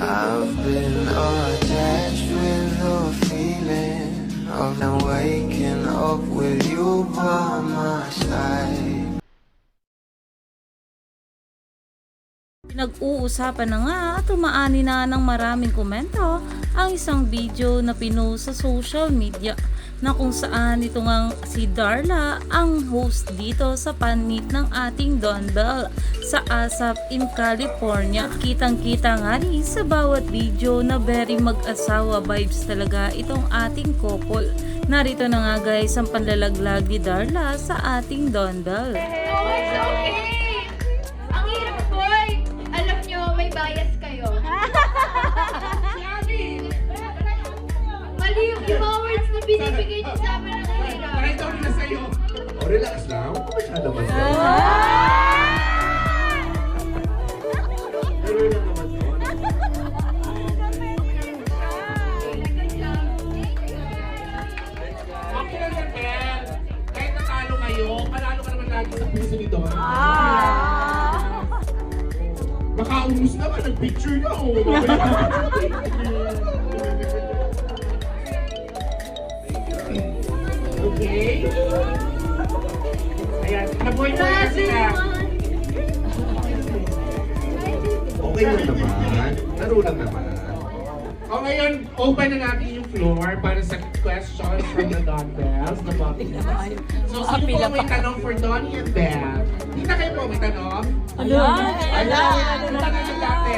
I've been attached with the feeling of now waking up with you by my side. Pinag-uusapan na nga at tumaani na ng maraming komento ang isang video na pinost sa social media na kung saan ito ngang si Darla ang host dito sa panit ng ating Don Bell sa ASAP in California. Kitang-kita nga rin sa bawat video na very mag-asawa vibes talaga itong ating couple. Narito na nga guys ang panlalaglag ni Darla sa ating Don Bell. Oh, it's okay! Ang hirap, boy! Alam nyo, may bias kayo. Mali yung words na binibigay niyo sa amin ang hirap. Kahit ako na sa'yo. O, relax lang. Huwag ka masyado lagi sa puso ni Don. Makaumus naman, nag-picture na. Oh. Okay? Ayan, mo na sila. Okay lang naman. Laro lang naman. O ngayon, open na natin yung floor para sa questions from the Don Bells, the Bobby. So, sino po may tanong for Donnie and Belle? Hindi na kayo po may tanong? Ayan! Ayan! Ano na kayo dati?